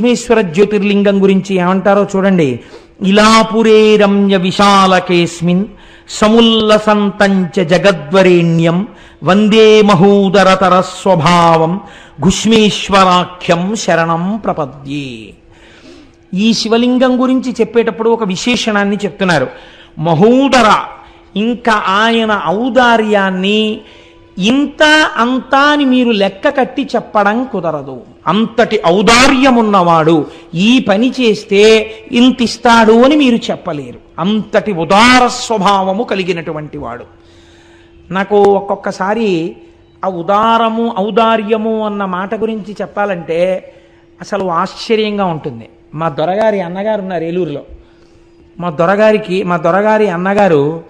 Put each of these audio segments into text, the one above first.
విశ్వేశ్వర జ్యోతిర్లింగం గురించి ఏమంటారో చూడండి. ఇలాపురే రమ్య విశాలకేస్మిన్ సముల్లసంతంచ జగద్వరేణ్యం వందే మహూదరతర స్వభావం ఘుష్మేశ్వరాఖ్యం శరణం ప్రపద్యే. ఈ శివలింగం గురించి చెప్పేటప్పుడు ఒక విశేషణాన్ని చెప్తున్నారు. మహూదర ఇంకా ఆయన ఔదార్యాన్ని ఇంత అంతా అని మీరు లెక్క కట్టి చెప్పడం కుదరదు. అంతటి ఔదార్యమున్నవాడు ఈ పని చేస్తే ఇంత ఇస్తాడు అని మీరు చెప్పలేరు. అంతటి ఉదార స్వభావము కలిగినటువంటి వాడు. నాకు ఒక్కొక్కసారి ఆ ఉదారము ఔదార్యము అన్న మాట గురించి చెప్పాలంటే అసలు ఆశ్చర్యంగా ఉంటుంది. మా దొరగారి అన్నగారు ఉన్నారు ఏలూరులో. మా దొరగారికి మా దొరగారి అన్నగారు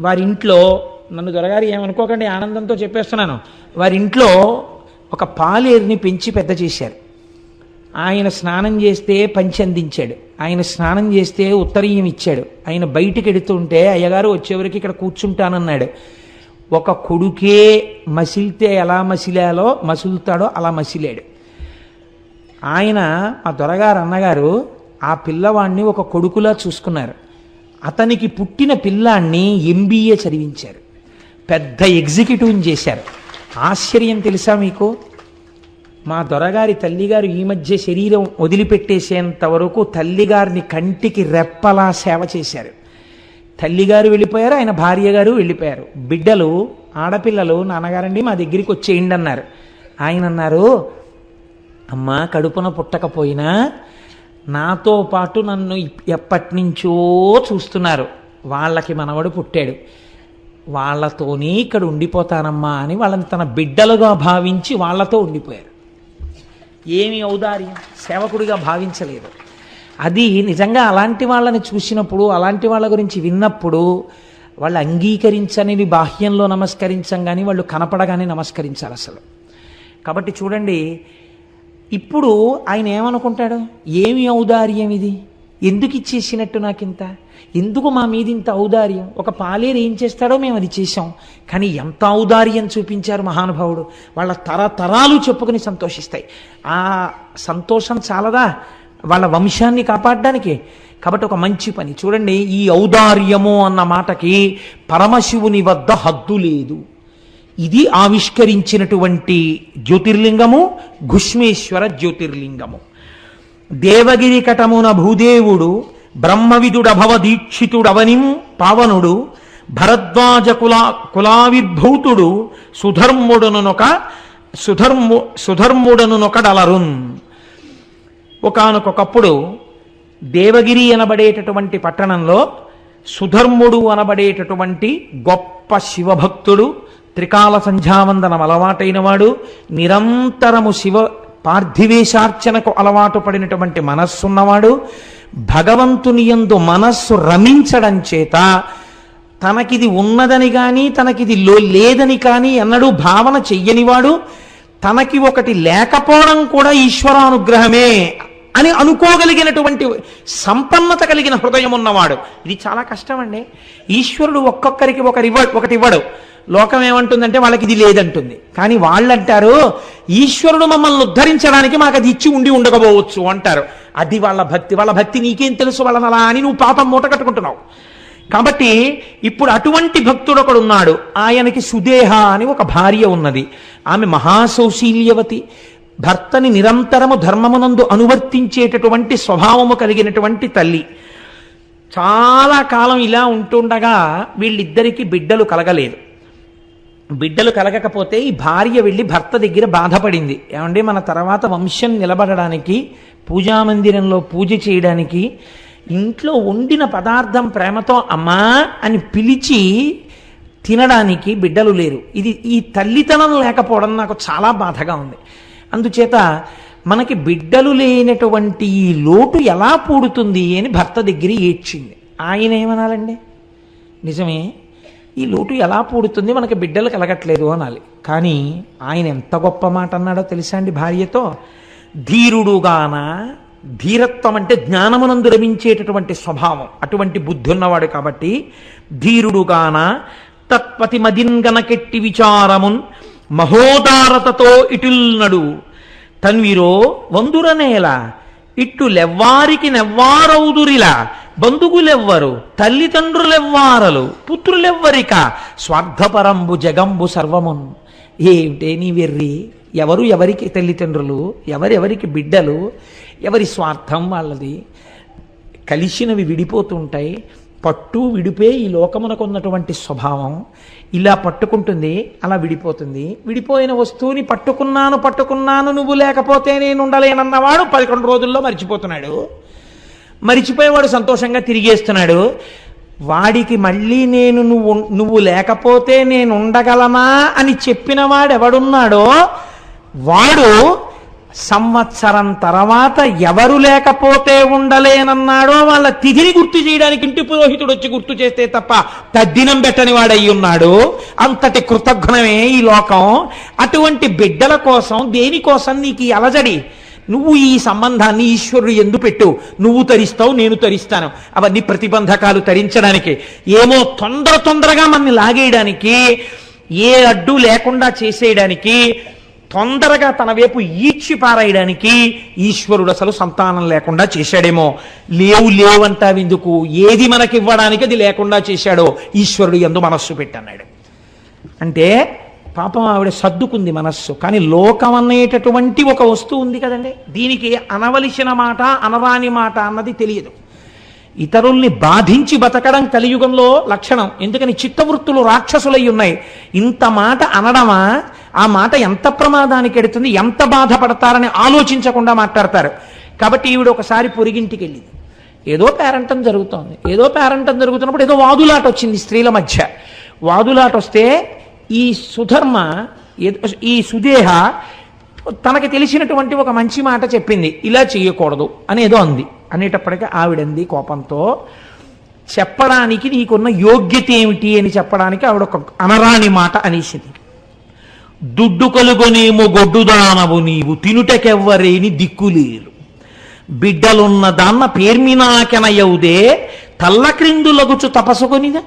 వారి ఇంట్లో నన్ను దొరగారు ఏమనుకోకండి ఆనందంతో చెప్పేస్తున్నాను. వారి ఇంట్లో ఒక పాలేరుని పెంచి పెద్ద చేశారు. ఆయన స్నానం చేస్తే పంచి అందించాడు. ఆయన స్నానం చేస్తే ఉత్తరీయం ఇచ్చాడు. ఆయన బయటికి ఎడుతుంటే అయ్యగారు వచ్చేవరకు ఇక్కడ కూర్చుంటానన్నాడు. ఒక కొడుకే మసిలితే ఎలా మసిలాలో మసులుతాడో అలా మసిలాడు. ఆయన మా దొరగారు అన్నగారు ఆ పిల్లవాడిని ఒక కొడుకులా చూసుకున్నారు. అతనికి పుట్టిన పిల్లాన్ని ఎంబీఏ చదివించారు. పెద్ద ఎగ్జిక్యూటివ్ని చేశారు. ఆశ్చర్యం తెలుసా మీకు? మా దొరగారి తల్లిగారు ఈ మధ్య శరీరం వదిలిపెట్టేసేంత వరకు తల్లిగారిని కంటికి రెప్పలా సేవ చేశారు. తల్లిగారు వెళ్ళిపోయారు ఆయన భార్య గారు వెళ్ళిపోయారు. బిడ్డలు ఆడపిల్లలు నాన్నగారండి మా దగ్గరికి వచ్చేయండి అన్నారు. ఆయన అన్నారు అమ్మ కడుపున పుట్టకపోయినా నాతో పాటు నన్ను ఎప్పటి నుంచో చూస్తున్నారు. వాళ్ళకి మనవడు పుట్టాడు. వాళ్ళతోనే ఇక్కడ ఉండిపోతానమ్మా అని వాళ్ళని తన బిడ్డలుగా భావించి వాళ్ళతో ఉండిపోయారు. ఏమి ఔదార్యం సేవకుడిగా భావించలేదు. అది నిజంగా అలాంటి వాళ్ళని చూసినప్పుడు అలాంటి వాళ్ళ గురించి విన్నప్పుడు వాళ్ళు అంగీకరించనివి బాహ్యంలో నమస్కరించం కానీ వాళ్ళు కనపడగానే నమస్కరించాలి అసలు. కాబట్టి చూడండి ఇప్పుడు ఆయన ఏమనుకుంటాడు? ఏమి ఔదార్యం ఇది? ఎందుకు ఇచ్చేసినట్టు నాకింత? ఎందుకు మా మీద ఇంత ఔదార్యం? ఒక పాలేరు ఏం చేస్తాడో మేము అది చేశాం. కానీ ఎంత ఔదార్యం చూపించారు మహానుభావుడు. వాళ్ళ తరతరాలు చెప్పుకుని సంతోషిస్తాయి. ఆ సంతోషం చాలదా? వాళ్ళ వంశాన్ని కాపాడడానికి. కాబట్టి ఒక మంచి పని. చూడండి ఈ ఔదార్యము అన్న మాటకి పరమశివుని వద్ద హద్దు లేదు. ఇది ఆవిష్కరించినటువంటి జ్యోతిర్లింగము ఘుష్మేశ్వర జ్యోతిర్లింగము. దేవగిరి కటమున భూదేవుడు బ్రహ్మవిదుడభవ దీక్షితుడవనిం పావనుడు భరద్వాజ కులా కులావిర్భూతుడు సుధర్ముడనునొక సుధర్ము సుధర్ముడనునొకడలరున్ ఒకనకొకప్పుడు దేవగిరి అనబడేటటువంటి పట్టణంలో సుధర్ముడు అనబడేటటువంటి గొప్ప శివభక్తుడు త్రికాల సంధ్యావందనం అలవాటైనవాడు నిరంతరము శివ పార్థివేశార్చనకు అలవాటు పడినటువంటి మనస్సున్నవాడు భగవంతుని యందు మనస్సు రమించడం చేత తనకిది ఉన్నదని కానీ తనకిది లో లేదని కానీ అన్నడు భావన చెయ్యనివాడు. తనకి ఒకటి లేకపోవడం కూడా ఈశ్వరానుగ్రహమే. అని అనుకోగలిగినటువంటి సంపన్నత కలిగిన హృదయం ఉన్నవాడు. ఇది చాలా కష్టం అండి ఈశ్వరుడు ఒక్కొక్కరికి ఒకరి ఒకటి ఇవ్వడు. లోకం ఏమంటుందంటే వాళ్ళకి ఇది లేదంటుంది. కానీ వాళ్ళు అంటారు ఈశ్వరుడు మమ్మల్ని ఉద్ధరించడానికి మాకు అది ఇచ్చి ఉండి ఉండకపోవచ్చు అంటారు. అది వాళ్ళ భక్తి. వాళ్ళ భక్తి నీకేం తెలుసు? వాళ్ళని అలా అని నువ్వు పాపం మూట కట్టుకుంటున్నావు. కాబట్టి ఇప్పుడు అటువంటి భక్తుడు ఒకడు ఉన్నాడు. ఆయనకి సుదేహ అని ఒక భార్య ఉన్నది. ఆమె మహాసౌశీల్యవతి భర్తని నిరంతరము ధర్మమునందు అనువర్తించేటటువంటి స్వభావము కలిగినటువంటి తల్లి. చాలా కాలం ఇలా ఉంటుండగా వీళ్ళిద్దరికీ బిడ్డలు కలగలేదు. బిడ్డలు కలగకపోతే ఈ భార్య వెళ్ళి భర్త దగ్గర బాధపడింది. ఏమంటే మన తర్వాత వంశం నిలబడడానికి పూజామందిరంలో పూజ చేయడానికి ఇంట్లో వండిన పదార్థం ప్రేమతో అమ్మా అని పిలిచి తినడానికి బిడ్డలు లేరు. ఇది ఈ తల్లితనం లేకపోవడం నాకు చాలా బాధగా ఉంది. అందుచేత మనకి బిడ్డలు లేనటువంటి ఈ లోటు ఎలా పూడుతుంది అని భర్త దగ్గర ఏడ్చింది. ఆయన ఏమనాలండి? నిజమే ఈ లోటు ఎలా పూడుతుంది మనకి బిడ్డలు కలగట్లేదు అనాలి. కానీ ఆయన ఎంత గొప్ప మాట అన్నాడో తెలుసా అండి భార్యతో? ధీరుడుగాన ధీరత్వం అంటే జ్ఞానమునందు రమించేటటువంటి స్వభావం. అటువంటి బుద్ధి ఉన్నవాడు కాబట్టి ధీరుడుగాన తత్పతి మదిన్ గనకెట్టి విచారమున్ మహోదారతతో ఇటుల్నడు తన్విరో వందురనేల ఇట్టు లెవ్వారికి నెవ్వారౌదురిలా బంధువులెవ్వరు తల్లిదండ్రులెవ్వారలు పుత్రులెవ్వరిక స్వార్థపరంబు జగంబు సర్వమున్. ఏమిటే నీ వెర్రి? ఎవరు ఎవరికి తల్లిదండ్రులు? ఎవరెవరికి బిడ్డలు? ఎవరి స్వార్థం వాళ్ళది? కలిసినవి విడిపోతుంటాయి. పట్టు విడిపే ఈ లోకమునకు ఉన్నటువంటి స్వభావం ఇలా పట్టుకుంటుంది అలా విడిపోతుంది. విడిపోయిన వస్తువుని పట్టుకున్నాను పట్టుకున్నాను నువ్వు లేకపోతే నేను ఉండలేనన్నవాడు పదకొండు రోజుల్లో మర్చిపోతున్నాడు. మరిచిపోయేవాడు సంతోషంగా తిరిగేస్తున్నాడు. వాడికి మళ్ళీ నేను నువ్వు నువ్వు లేకపోతే నేను ఉండగలనా అని చెప్పిన వాడు ఎవడున్నాడో వాడు సంవత్సరం తర్వాత ఎవరు లేకపోతే ఉండలేనన్నాడో వాళ్ళ తిథిని గుర్తు చేయడానికి ఇంటి పురోహితుడు వచ్చి గుర్తు చేస్తే తప్ప తద్దినం పెట్టని వాడయి ఉన్నాడు. అంతటి కృతజ్ఞమే ఈ లోకం. అటువంటి బిడ్డల కోసం దేనికోసం నీకు ఈ అలజడి? నువ్వు ఈ సంబంధాన్ని ఈశ్వరుడు ఎందు పెట్టు. నువ్వు తరిస్తావు నేను తరిస్తాను. అవన్నీ ప్రతిబంధకాలు తరించడానికి. ఏమో తొందర తొందరగా మనల్ని లాగేయడానికి ఏ అడ్డు లేకుండా చేసేయడానికి తొందరగా తన వైపు ఈడ్చి పారాయడానికి ఈశ్వరుడు అసలు సంతానం లేకుండా చేశాడేమో. లేవు లేవంటావెందుకు ఏది మనకి ఇవ్వడానికి అది లేకుండా చేశాడో ఈశ్వరుడు ఎందు మనస్సు పెట్టన్నాడు. అంటే పాపం ఆవిడ సర్దుకుంది మనస్సు కానీ లోకం అనేటటువంటి ఒక వస్తువు ఉంది కదండి. దీనికి అనవలసిన మాట అనరాని మాట అన్నది తెలియదు. ఇతరుల్ని బాధించి బతకడం కలియుగంలో లక్షణం. ఎందుకని? చిత్తవృత్తులు రాక్షసులై ఉన్నాయి. ఇంత మాట అనడమా? ఆ మాట ఎంత ప్రమాదానికి ఎడుతుంది ఎంత బాధపడతారని ఆలోచించకుండా మాట్లాడతారు. కాబట్టి ఈవిడ ఒకసారి పొరిగింటికి వెళ్ళింది ఏదో పేరంటం జరుగుతోంది. ఏదో పేరంటం జరుగుతున్నప్పుడు ఏదో వాదులాట వచ్చింది స్త్రీల మధ్య. వాదులాట వస్తే ఈ సుధర్మ ఈ సుదేహ తనకి తెలిసినటువంటి ఒక మంచి మాట చెప్పింది. ఇలా చేయకూడదు అనేదో అంది. అనేటప్పటికీ ఆవిడంది కోపంతో చెప్పడానికి నీకున్న యోగ్యత ఏమిటి? అని చెప్పడానికి ఆవిడ ఒక అనరాని మాట అనేసింది. దుడ్డు కలుగొనేమో గొడ్డుదానవు నీవు తినుటకెవ్వరేని దిక్కులేరు. బిడ్డలున్న దాన్న పేర్మినాకెనయవుదే తల్ల క్రిందులగుచు తపసుకొనిదా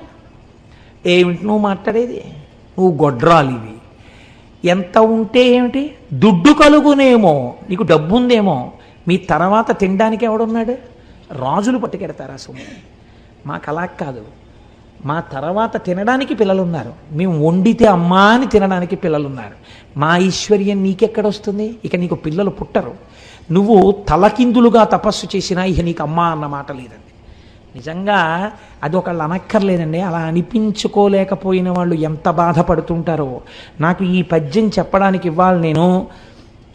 ఏమిటి నువ్వు మాట్లాడేది? నువ్వు గొడ్రాలివి. ఎంత ఉంటే ఏమిటి? దుడ్డు కలుగునేమో నీకు డబ్బు ఉందేమో మీ తర్వాత తినడానికి ఎవడున్నాడు రాజులు పట్టుకెడతారు ఆ సొమ్ము? మాకు అలా కాదు. మా తర్వాత తినడానికి పిల్లలున్నారు. మేము వండితే అమ్మా అని తినడానికి పిల్లలున్నారు. మా ఐశ్వర్యం నీకెక్కడొస్తుంది? ఇక నీకు పిల్లలు పుట్టరు. నువ్వు తలకిందులుగా తపస్సు చేసినా ఇక నీకు అమ్మా అన్న మాట లేదండి. నిజంగా అది ఒకళ్ళు అనక్కర్లేదండి. అలా అనిపించుకోలేకపోయిన వాళ్ళు ఎంత బాధపడుతుంటారో. నాకు ఈ పద్యం చెప్పడానికి ఇవ్వాలి నేను.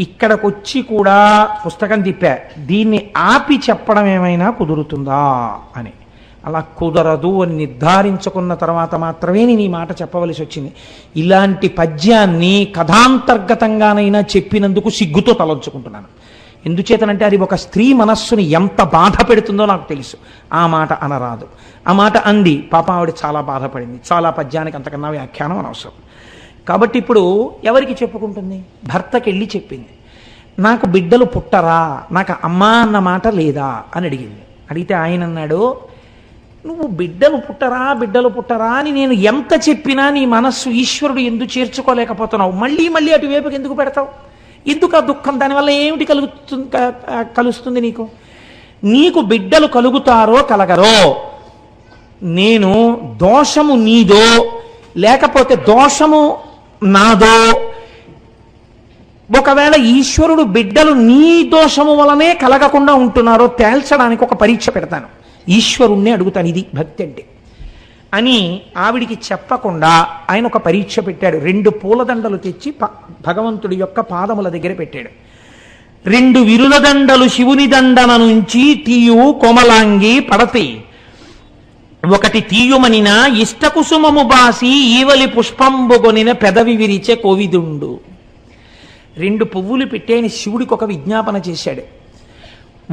ఇక్కడికి వచ్చి కూడా పుస్తకం తిప్పా. దీన్ని ఆపి చెప్పడం ఏమైనా కుదురుతుందా? అని. అలా కుదరదు అని నిర్ధారించుకున్న తర్వాత మాత్రమే నేను ఈ మాట చెప్పవలసి వచ్చింది. ఇలాంటి పద్యాన్ని కథాంతర్గతంగానైనా చెప్పినందుకు సిగ్గుతో తలంచుకుంటున్నాను. ఎందుచేతనంటే అది ఒక స్త్రీ మనస్సుని ఎంత బాధ పెడుతుందో నాకు తెలుసు. ఆ మాట అనరాదు. ఆ మాట అంది. పాప ఆవిడ చాలా బాధపడింది. చాలా పద్యానికి అంతకన్నా వ్యాఖ్యానం అనవసరం. కాబట్టి ఇప్పుడు ఎవరికి చెప్పుకుంటుంది? భర్తకి వెళ్ళి చెప్పింది. నాకు బిడ్డలు పుట్టరా? నాకు అమ్మ అన్న మాట లేదా? అని అడిగింది. అడిగితే ఆయన అన్నాడు నువ్వు బిడ్డలు పుట్టరా బిడ్డలు పుట్టరా అని నేను ఎంత చెప్పినా నీ మనస్సు ఈశ్వరుడు ఎందుకు చేర్చుకోలేకపోతున్నావు? మళ్ళీ మళ్ళీ అటువైపుకి ఎందుకు పెడతావు? ఎందుకు ఆ దుఃఖం? దానివల్ల ఏమిటి కలుగుతుంది కలుస్తుంది నీకు? నీకు బిడ్డలు కలుగుతారో కలగరో నేను దోషము నీదో లేకపోతే దోషము నాదో ఒకవేళ ఈశ్వరుడు బిడ్డలు నీ దోషము వలనే కలగకుండా ఉంటున్నారో తేల్చడానికి ఒక పరీక్ష పెడతాను. ఈశ్వరుణ్ణి అడుగుతాను ఇది భక్తి అంటే. అని ఆవిడికి చెప్పకుండా ఆయన ఒక పరీక్ష పెట్టాడు. రెండు పూలదండలు తెచ్చి ప- భగవంతుడి యొక్క పాదముల దగ్గర పెట్టాడు. రెండు విరుల దండలు శివుని దండన నుంచి తీయు కొమలాంగి పడతి. ఒకటి తీయుమనిన ఇష్టకుసుమము బాసి ఈవలి పుష్పంబుగొనిన పెదవి విరిచే కోవిదుండు. రెండు పువ్వులు పెట్టేని శివుడికి ఒక విజ్ఞాపన చేశాడు.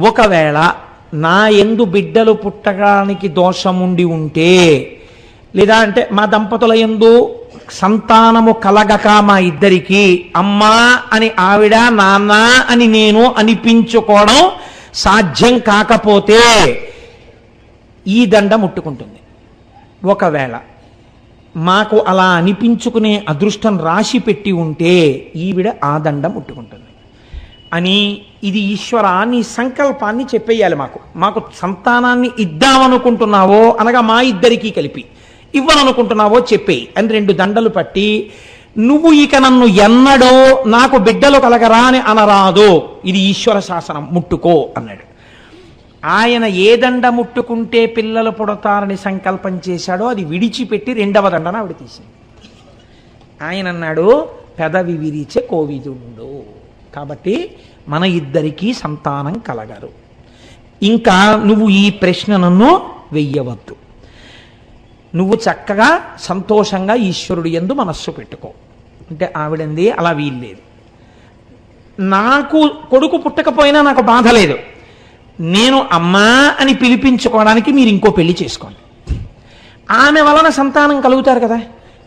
ఒకవేళ నా ఎందు బిడ్డలు పుట్టడానికి దోషముండి ఉంటే లేదా అంటే మా దంపతుల ఎందు సంతానము కలగక మా ఇద్దరికి అమ్మా అని ఆవిడ నాన్న అని నేను అనిపించుకోవడం సాధ్యం కాకపోతే ఈ దండ ముట్టుకుంటుంది. ఒకవేళ మాకు అలా అనిపించుకునే అదృష్టం రాసి పెట్టి ఉంటే ఈవిడ ఆ దండ ముట్టుకుంటుంది. అని ఇది ఈశ్వర నీ సంకల్పాన్ని చెప్పేయాలి మాకు. మాకు సంతానాన్ని ఇద్దామనుకుంటున్నావో అనగా మా ఇద్దరికీ కలిపి. ఇవ్వాలనుకుంటున్నావో చెప్పేయి అని రెండు దండలు పట్టి నువ్వు ఇక నన్ను ఎన్నడో నాకు బిడ్డలు కలగరా అని అనరాదు. ఇది ఈశ్వర శాసనం. ముట్టుకో అన్నాడు. ఆయన ఏ దండ ముట్టుకుంటే పిల్లలు పుడతారని సంకల్పం చేశాడో అది విడిచిపెట్టి రెండవ దండన ఆవిడ తీసింది. ఆయన అన్నాడు పెదవి విరిచే కోవిదుండు. కాబట్టి మన ఇద్దరికీ సంతానం కలగరు. ఇంకా నువ్వు ఈ ప్రశ్న నన్ను వెయ్యవద్దు. నువ్వు చక్కగా సంతోషంగా ఈశ్వరుడు ఎందు మనస్సు పెట్టుకో. అంటే ఆవిడంది అలా వీల్లేదు. నాకు కొడుకు పుట్టకపోయినా నాకు బాధ లేదు. నేను అమ్మా అని పిలిపించుకోవడానికి మీరు ఇంకో పెళ్ళి చేసుకోండి. ఆమె వలన సంతానం కలుగుతారు కదా.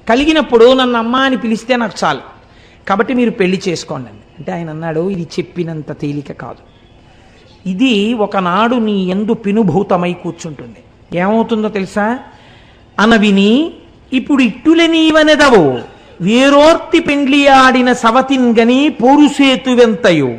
కలిగినప్పుడు నన్ను అమ్మ అని పిలిస్తే నాకు చాలు. కాబట్టి మీరు పెళ్ళి చేసుకోండి అంటే ఆయన అన్నాడు ఇది చెప్పినంత తేలిక కాదు. ఇది ఒకనాడు నీ ఎందు పినుభూతమై కూర్చుంటుంది. ఏమవుతుందో తెలుసా? అనవిని ఇప్పుడు ఇట్టులెనీవనెదవు వేరోర్తి పెండ్లి ఆడిన సవతిన్ గని పోరుసేతువెంతయు.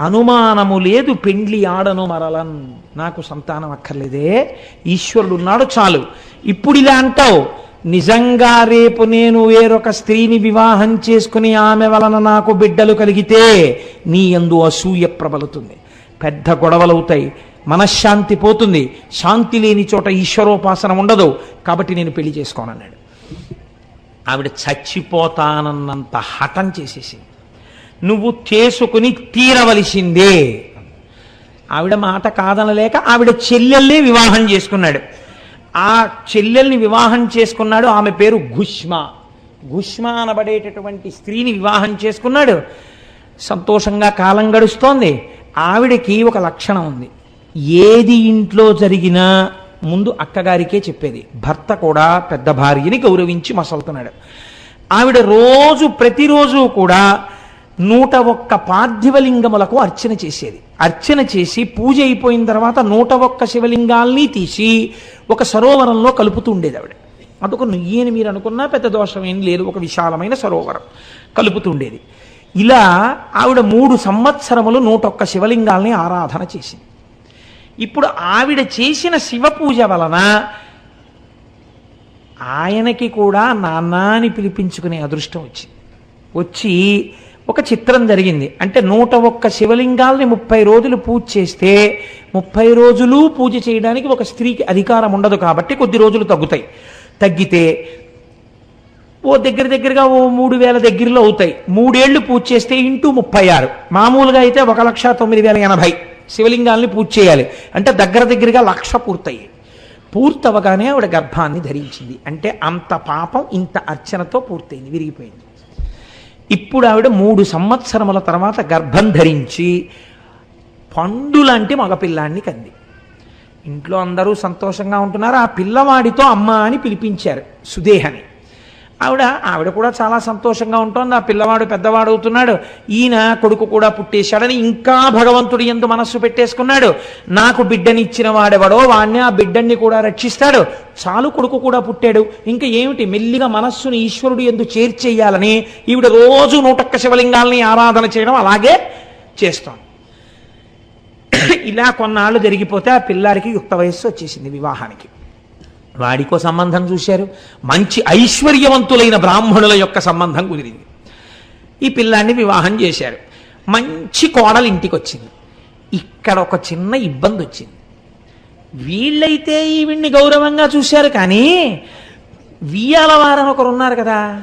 అనుమానము లేదు పెండ్లి ఆడను మరలన్. నాకు సంతానం అక్కర్లేదే. ఈశ్వరుడున్నాడు చాలు. ఇప్పుడు ఇలా అంటావు. నిజంగా రేపు నేను వేరొక స్త్రీని వివాహం చేసుకుని ఆమె వలన నాకు బిడ్డలు కలిగితే నీ ఎందు అసూయ ప్రబలుతుంది. పెద్ద గొడవలవుతాయి. మనశ్శాంతి పోతుంది. శాంతి లేని చోట ఈశ్వరోపాసన ఉండదు. కాబట్టి నేను పెళ్ళి చేసుకోనన్నాడు. ఆవిడ చచ్చిపోతానన్నంత హఠం చేసేసింది. నువ్వు చేసుకుని తీరవలసిందే. ఆవిడ మాట కాదనలేక ఆవిడ చెల్లెల్లే వివాహం చేసుకున్నాడు. ఆ చెల్లెల్ని వివాహం చేసుకున్నాడు. ఆమె పేరు ఘుష్మ. ఘుష్మ అనబడేటటువంటి స్త్రీని వివాహం చేసుకున్నాడు. సంతోషంగా కాలం గడుస్తోంది. ఆవిడకి ఒక లక్షణం ఉంది. ఏది ఇంట్లో జరిగినా ముందు అక్కగారికే చెప్పేది. భర్త కూడా పెద్ద భార్యని గౌరవించి మసలుతున్నాడు. ఆవిడ రోజు ప్రతిరోజు కూడా నూట ఒక్క పార్థివలింగములకు అర్చన చేసేది. అర్చన చేసి పూజ అయిపోయిన తర్వాత నూట ఒక్క శివలింగాల్ని తీసి ఒక సరోవరంలో కలుపుతూ ఉండేది ఆవిడ. అదొక నుయ్యని మీరు అనుకున్నా పెద్ద దోషం ఏం లేదు ఒక విశాలమైన సరోవరం కలుపుతూ ఉండేది ఇలా ఆవిడ మూడు సంవత్సరములు నూటొక్క శివలింగాల్ని ఆరాధన చేసింది. ఇప్పుడు ఆవిడ చేసిన శివ పూజ వలన ఆయనకి కూడా నాన్న అని పిలిపించుకునే అదృష్టం వచ్చింది. వచ్చి ఒక చిత్రం జరిగింది. అంటే నూట ఒక్క శివలింగాల్ని ముప్పై రోజులు పూజ చేస్తే ముప్పై రోజులు పూజ చేయడానికి ఒక స్త్రీకి అధికారం ఉండదు కాబట్టి కొద్ది రోజులు తగ్గుతాయి. తగ్గితే ఓ దగ్గర దగ్గరగా ఓ మూడు వేల దగ్గరలో అవుతాయి. మూడేళ్ళు పూజ చేస్తే ఇంటూ ముప్పై ఆరు. మామూలుగా అయితే ఒక లక్ష తొమ్మిది వేల ఎనభై శివలింగాల్ని పూజ చేయాలి. అంటే దగ్గర దగ్గరగా లక్ష పూర్తయ్యాయి. పూర్తవగానే ఆవిడ గర్భాన్ని ధరించింది. అంటే అంత పాపం ఇంత అర్చనతో పూర్తయింది విరిగిపోయింది. ఇప్పుడు ఆవిడ మూడు సంవత్సరముల తర్వాత గర్భం ధరించి పండు లాంటి మగపిల్లాన్ని కంది. ఇంట్లో అందరూ సంతోషంగా ఉంటున్నారు. ఆ పిల్లవాడితో అమ్మ అని పిలిపించారు సుదేహని. ఆవిడ ఆవిడ కూడా చాలా సంతోషంగా ఉంటుంది. ఆ పిల్లవాడు పెద్దవాడు అవుతున్నాడు. ఈయన కొడుకు కూడా పుట్టేశాడని ఇంకా భగవంతుడి ఎందు మనస్సు పెట్టేసుకున్నాడు. నాకు బిడ్డనిచ్చిన వాడెవడో వాడిని ఆ బిడ్డని కూడా రక్షిస్తాడు. చాలు కొడుకు కూడా పుట్టాడు. ఇంకా ఏమిటి? మెల్లిగా మనస్సుని ఈశ్వరుడు ఎందు చేర్చేయాలని ఈవిడ రోజు నూటొక్క శివలింగాల్ని ఆరాధన చేయడం అలాగే చేస్తాం ఇలా కొన్నాళ్ళు జరిగిపోతే ఆ పిల్లాడికి యుక్త వయస్సు వచ్చేసింది వివాహానికి. వాడికో సంబంధం చూశారు. మంచి ఐశ్వర్యవంతులైన బ్రాహ్మణుల యొక్క సంబంధం కుదిరింది. ఈ పిల్లాన్ని వివాహం చేశారు. మంచి కోడలు ఇంటికి వచ్చింది ఇక్కడ ఒక చిన్న ఇబ్బంది వచ్చింది వీళ్ళైతే ఈవిడ్ని గౌరవంగా చూశారు కానీ వియ్యాల వారని ఒకరు ఉన్నారు కదా.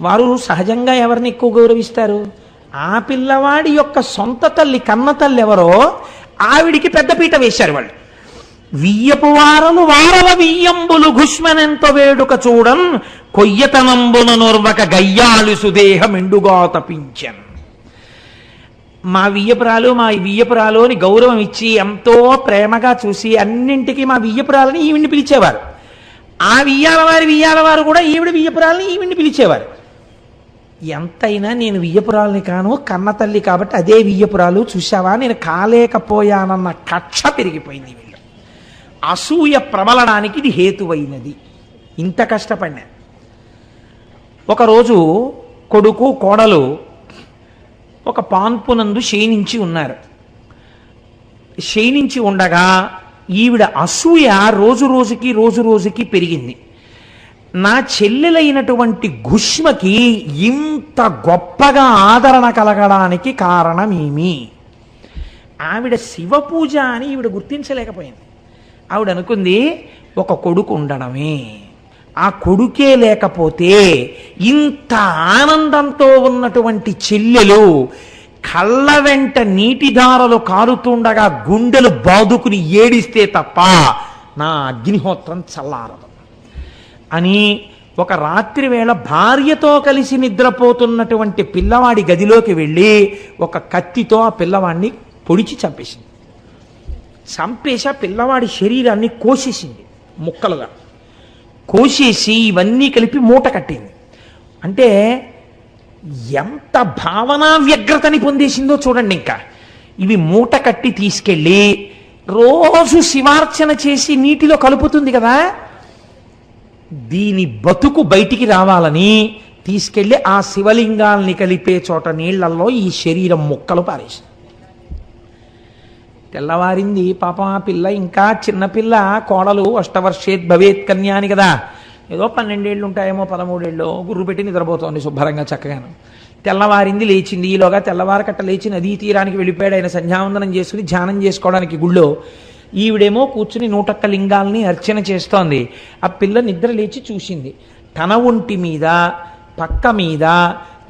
వారు సహజంగా ఎవరిని ఎక్కువ గౌరవిస్తారు? ఆ పిల్లవాడి యొక్క సొంత తల్లి కన్న తల్లి ఎవరో ఆవిడికి పెద్దపీట వేశారు వాళ్ళు. వియ్యపు వారలు వారల వియ్యంబులు ఘుష్మనెంత వేడుక చూడన్ కొయ్యతనంబున నొర్వక గయ్యాలు సుదేహం ఎండుగా తపించన్ మా వియ్యపురాలు మా వియ్యపురాలు అని గౌరవం ఇచ్చి ఎంతో ప్రేమగా చూసి అన్నింటికి మా వియ్యపురాలని ఈవిడిని పిలిచేవారు. ఆ వియ్యాల వారి వియ్యాల వారు కూడా ఈవిడ వియ్యపురాలని ఈవిడిని పిలిచేవారు. ఎంతైనా నేను వియ్యపురాలని కాను కన్న తల్లి కాబట్టి అదే వియ్యపురాలు చూశావా? నేను కాలేకపోయానన్న కక్ష పెరిగిపోయింది అసూయ ప్రబలడానికి ఇది హేతువైనది. ఇంత కష్టపడినా. ఒకరోజు కొడుకు కోడలు ఒక పాన్పునందు క్షీణించి ఉన్నారు. క్షీణించి ఉండగా ఈవిడ అసూయ రోజు రోజుకి రోజు రోజుకి పెరిగింది. నా చెల్లెలైనటువంటి గుష్మకి ఇంత గొప్పగా ఆదరణ కలగడానికి కారణమేమి? ఆవిడ శివ పూజ అని ఈవిడ గుర్తించలేకపోయింది. ఆవిడ అనుకుంది ఒక కొడుకు ఉండడమే. ఆ కొడుకే లేకపోతే ఇంత ఆనందంతో ఉన్నటువంటి చెల్లెలు కళ్ళ వెంట నీటిధారలు కారుతుండగా గుండెలు బాదుకుని ఏడిస్తే తప్ప నా అగ్నిహోత్రం చల్లారదు. అని ఒక రాత్రి వేళ భార్యతో కలిసి నిద్రపోతున్నటువంటి పిల్లవాడి గదిలోకి వెళ్ళి ఒక కత్తితో ఆ పిల్లవాడిని పొడిచి చంపేసింది. చంపేసి ఆ పిల్లవాడి శరీరాన్ని కోసేసింది ముక్కలుగా. కోసేసి ఇవన్నీ కలిపి మూట కట్టింది. అంటే ఎంత భావనా వ్యగ్రతని పొందేసిందో చూడండి ఇంకా. ఇవి మూట కట్టి తీసుకెళ్ళి రోజు శివార్చన చేసి నీటిలో కలుపుతుంది కదా. దీని బతుకు బయటికి రావాలని తీసుకెళ్ళి ఆ శివలింగాల్ని కలిపే చోట నీళ్ళలో ఈ శరీరం ముక్కలు పారేసింది. తెల్లవారింది పాపం ఆ పిల్ల ఇంకా చిన్నపిల్ల కోడలు అష్టవర్షేత్ భవేత్ కన్యా అని కదా. ఏదో పన్నెండేళ్ళు ఉంటాయేమో పదమూడేళ్ళు గుర్రు పెట్టి నిద్రపోతోంది శుభ్రంగా చక్కగాను. తెల్లవారింది లేచింది. ఈలోగా తెల్లవారకట్ట లేచి నదీ తీరానికి వెళ్ళిపోయాడు. ఆయన సంధ్యావందనం చేసుకుని ధ్యానం చేసుకోవడానికి గుళ్ళో ఈవిడేమో కూర్చుని నూటొక్క లింగాల్ని అర్చన చేస్తోంది. ఆ పిల్ల నిద్ర లేచి చూసింది. తన ఒంటి మీద పక్క మీద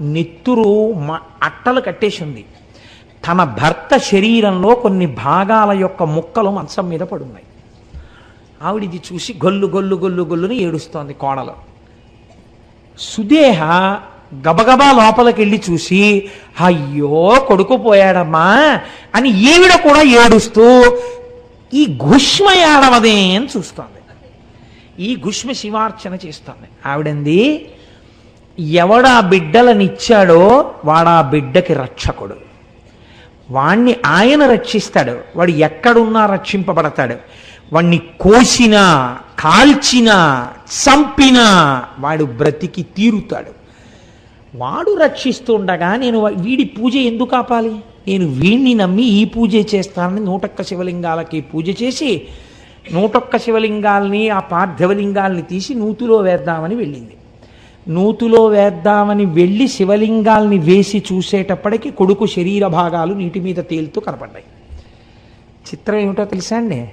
నెత్తురు మ- అట్టలు కట్టేసి ఉంది తన భర్త శరీరంలో కొన్ని భాగాల యొక్క ముక్కలు మంచం మీద పడున్నాయి. ఆవిడిది చూసి గొల్లు గొల్లు గొల్లు గొల్లుని ఏడుస్తోంది కోడలు. సుదేహ గబగబా లోపలికి వెళ్ళి చూసి అయ్యో కొడుకు పోయాడమ్మా అని ఈవిడ కూడా ఏడుస్తూ ఈ గుష్మ ఏడవదే అని చూస్తోంది. ఈ గుష్మ శివార్చన చేస్తోంది. ఆవిడంది ఎవడా బిడ్డలనిచ్చాడో వాడా బిడ్డకి రక్షకుడు. వాణ్ణి ఆయన రక్షిస్తాడు. వాడు ఎక్కడున్నా రక్షింపబడతాడు. వాణ్ణి కోసినా కాల్చినా చంపినా వాడు బ్రతికి తీరుతాడు. వాడు రక్షిస్తుండగా నేను వా- వీడి పూజ ఎందుకు ఆపాలి? నేను వీణ్ణి నమ్మి ఈ పూజ చేస్తానని నూటొక్క శివలింగాలకి పూజ చేసి నూటొక్క శివలింగాల్ని ఆ పార్థివలింగాల్ని తీసి నూతిలో వేద్దామని వెళ్ళింది. నూతులో వేద్దామని వెళ్ళి శివలింగాల్ని వేసి చూసేటప్పటికి కొడుకు శరీర భాగాలు నీటి మీద తేలుతూ కనపడ్డాయి. చిత్రం ఏమిటో తెలుసా అండి?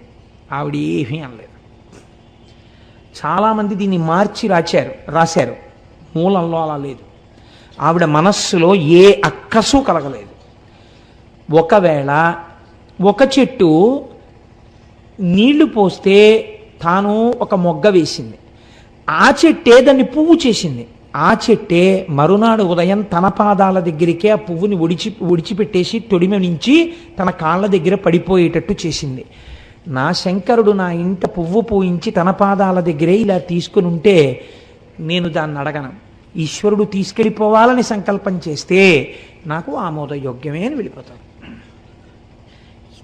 ఆవిడ ఏమీ అనలేదు. చాలామంది దీన్ని మార్చి రాశారు రాశారు. మూలంలో అలా లేదు. ఆవిడ మనస్సులో ఏ అక్కసు కలగలేదు. ఒకవేళ ఒక చెట్టు నీళ్ళు పోస్తే తాను ఒక మొగ్గ వేసింది. ఆ చెట్టే దాన్ని పువ్వు చేసింది. ఆ చెట్టే మరునాడు ఉదయం తన పాదాల దగ్గరికే ఆ పువ్వుని ఒడిచి ఒడిచిపెట్టేసి తొడిమ నుంచి తన కాళ్ళ దగ్గర పడిపోయేటట్టు చేసింది. నా శంకరుడు నా ఇంట పువ్వు పూయించి తన పాదాల దగ్గరే ఇలా తీసుకుని ఉంటే నేను దాన్ని అడగను. ఈశ్వరుడు తీసుకెళ్ళిపోవాలని సంకల్పం చేస్తే నాకు ఆమోదయోగ్యమే అని వెళ్ళిపోతాడు.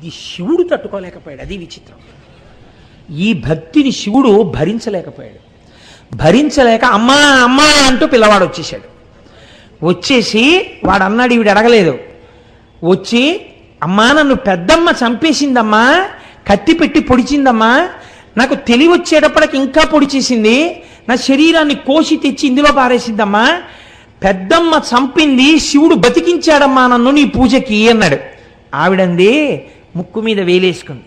ఇది శివుడు తట్టుకోలేకపోయాడు. అది విచిత్రం. ఈ భక్తిని శివుడు భరించలేకపోయాడు. భరించలేక అమ్మా అమ్మా అంటూ పిల్లవాడు వచ్చేసాడు. వచ్చేసి వాడు అన్నాడు ఈవిడ అడగలేదు. వచ్చి అమ్మా నన్ను పెద్దమ్మ చంపేసిందమ్మా కత్తి పెట్టి పొడిచిందమ్మా నాకు తెలివి వచ్చేటప్పటికి ఇంకా పొడిచేసింది నా శరీరాన్ని కోసి తెచ్చి ఇందులో పారేసిందమ్మా పెద్దమ్మ చంపింది శివుడు బతికించాడమ్మా నన్ను నీ పూజకి అన్నాడు. ఆవిడంది ముక్కు మీద వేలేసుకుంది.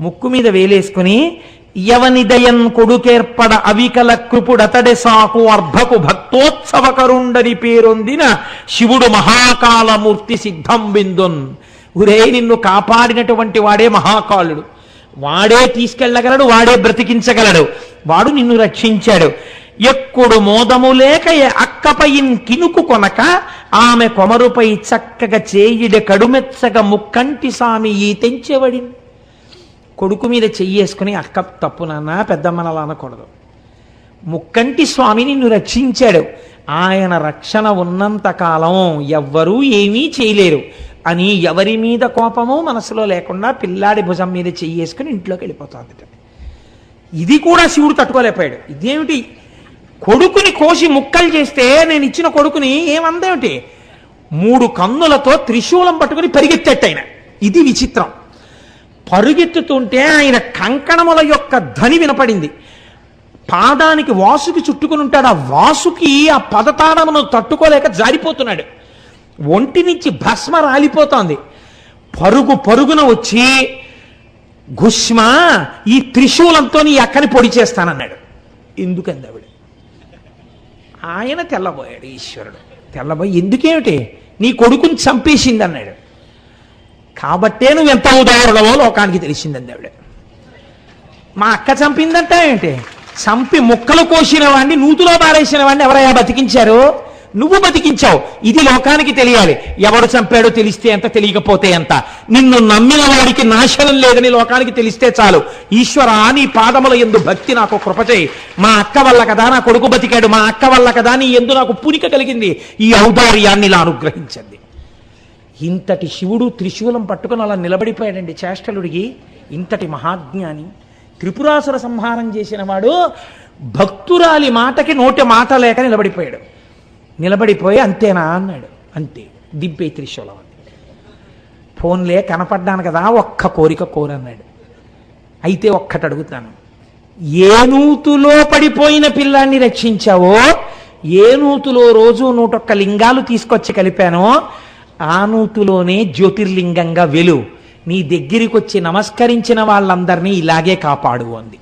ముక్కు మీద వేలేసుకుని యవనిదయం కొడుకేర్పడ అవికల కృపుడతడే సాకు అర్భకు భక్తోత్సవకరుండని పేరొందిన శివుడు మహాకాలమూర్తి సిద్ధం బిందున్ ఉరే నిన్ను కాపాడినటువంటి వాడే మహాకాలుడు. వాడే తీసుకెళ్ళగలడు వాడే బ్రతికించగలడు. వాడు నిన్ను రక్షించాడు. ఎక్కుడు మోదము లేక ఎ కినుకు కొనక ఆమె కొమరుపై చక్కగా చేయిడ కడుమెచ్చగా ముక్కంటి సామి ఈ తెంచెవడింది కొడుకు మీద చెయ్యేసుకుని అక్క తప్పు నాన్న పెద్దమ్మన అనకూడదు. ముక్కంటి స్వామి నిన్ను రక్షించాడు. ఆయన రక్షణ ఉన్నంత కాలం ఎవ్వరూ ఏమీ చేయలేరు. అని ఎవరి మీద కోపము మనసులో లేకుండా పిల్లాడి భుజం మీద చెయ్యేసుకుని ఇంట్లోకి వెళ్ళిపోతుంది ఇది కూడా శివుడు తట్టుకోలేకపోయాడు. ఇదేమిటి? కొడుకుని కోసి ముక్కలు చేస్తే నేను ఇచ్చిన కొడుకుని ఏమందేమిటి? మూడు కన్నులతో త్రిశూలం పట్టుకుని పరిగెత్తేట్టు ఆయన. ఇది విచిత్రం. పరుగెత్తుతుంటే ఆయన కంకణముల యొక్క ధ్వని వినపడింది. పాదానికి వాసుకి చుట్టుకుని ఉంటాడు. ఆ వాసుకి ఆ పదతాడమును తట్టుకోలేక జారిపోతున్నాడు. ఒంటి నుంచి భస్మ రాలిపోతోంది. పరుగు పరుగున వచ్చి గుష్మ ఈ త్రిశూలంతో నీ అక్కని పొడి చేస్తానన్నాడు. ఎందుకంది ఆవిడ? ఆయన తెల్లబోయాడు ఈశ్వరుడు. తెల్లబోయి ఎందుకేమిటి? నీ కొడుకుని చంపేసింది అన్నాడు కాబట్టే నువ్వు ఎంత ఉదాహరణవో లోకానికి తెలిసిందండి ఆవిడ మా అక్క చంపిందంట ఏంటి? చంపి ముక్కలు కోసిన వాడిని నూతులో పారేసిన వాడిని ఎవరయ్యా బతికించారు? నువ్వు బతికించావు. ఇది లోకానికి తెలియాలి. ఎవడు చంపాడో తెలిస్తే ఎంత తెలియకపోతే ఎంత? నిన్ను నమ్మిన వాడికి నాశనం లేదని లోకానికి తెలిస్తే చాలు. ఈశ్వర నీ పాదముల ఎందు భక్తి నాకు కృపచేయి మా అక్క వల్ల కదా నా కొడుకు బతికాడు. మా అక్క వల్ల కదా నీ ఎందు నాకు పునిక కలిగింది. ఈ ఔదార్యాన్ని ఇలా అనుగ్రహించండి ఇంతటి శివుడు త్రిశూలం పట్టుకుని అలా నిలబడిపోయాడండి చేష్టలుడికి ఇంతటి మహాజ్ఞాని త్రిపురాసుర సంహారం చేసిన వాడు భక్తురాలి మాటకి నోటి మాట లేక నిలబడిపోయాడు. నిలబడిపోయి అంతేనా అన్నాడు. అంతే దింపే త్రిశూలం అని ఫోన్లే కనపడ్డాను కదా ఒక్క కోరిక కోరన్నాడు అయితే ఒక్కటి అడుగుతాను. ఏ నూతులో పడిపోయిన పిల్లాన్ని రక్షించావో ఏ నూతులో రోజు నూటొక్క లింగాలు తీసుకొచ్చి కలిపానో ఆ నూతులోనే జ్యోతిర్లింగంగా వెలు. నీ దగ్గరికి వచ్చి నమస్కరించిన వాళ్ళందరినీ ఇలాగే కాపాడు అంది.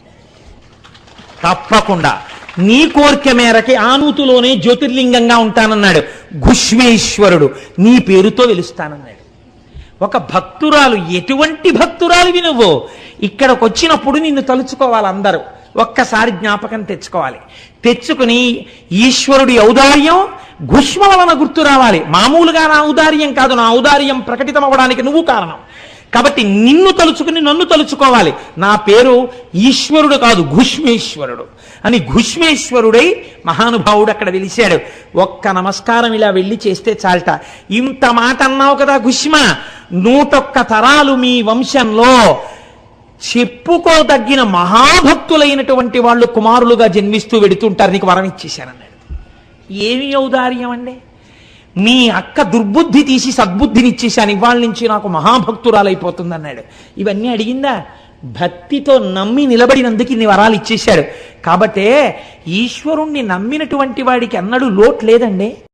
తప్పకుండా. నీ కోరిక మేరకి ఆ నూతులోనే జ్యోతిర్లింగంగా ఉంటానన్నాడు. ఘుష్మేశ్వరుడు. నీ పేరుతో వెలుస్తానన్నాడు. ఒక భక్తురాలు ఎటువంటి భక్తురాలు నువ్వు? ఇక్కడికి వచ్చినప్పుడు నిన్ను తలుచుకోవాలి అందరూ. ఒక్కసారి జ్ఞాపకం తెచ్చుకోవాలి. తెచ్చుకుని ఈశ్వరుడి ఔదార్యం ఘుష్మ వలన గుర్తు రావాలి. మామూలుగా నా ఔదార్యం కాదు. నా ఔదార్యం ప్రకటితం అవ్వడానికి నువ్వు కారణం. కాబట్టి నిన్ను తలుచుకుని నన్ను తలుచుకోవాలి. నా పేరు ఈశ్వరుడు కాదు ఘుష్మేశ్వరుడు. అని ఘుష్మేశ్వరుడై మహానుభావుడు అక్కడ వెలిశాడు. ఒక్క నమస్కారం ఇలా వెళ్ళి చేస్తే చాలట. ఇంత మాట అన్నావు కదా ఘుష్మ. నూటొక్క తరాలు మీ వంశంలో చెప్పుకోదగిన మహాభక్తులైనటువంటి వాళ్ళు కుమారులుగా జన్మిస్తూ వెడుతుంటారు. నీకు వరం ఇచ్చేశానన్నాడు ఏమి ఔదార్యం అండి మీ అక్క దుర్బుద్ధి తీసి సద్బుద్ధిని ఇచ్చేసాను ఇవాళ నుంచి నాకు మహాభక్తురాలైపోతుంది అన్నాడు ఇవన్నీ అడిగిందా? భక్తితో నమ్మి నిలబడినందుకు ఇన్ని వరాలు ఇచ్చేశాడు. కాబట్టే ఈశ్వరుణ్ణి నమ్మినటువంటి వాడికి అన్నడు లోటు లేదండి.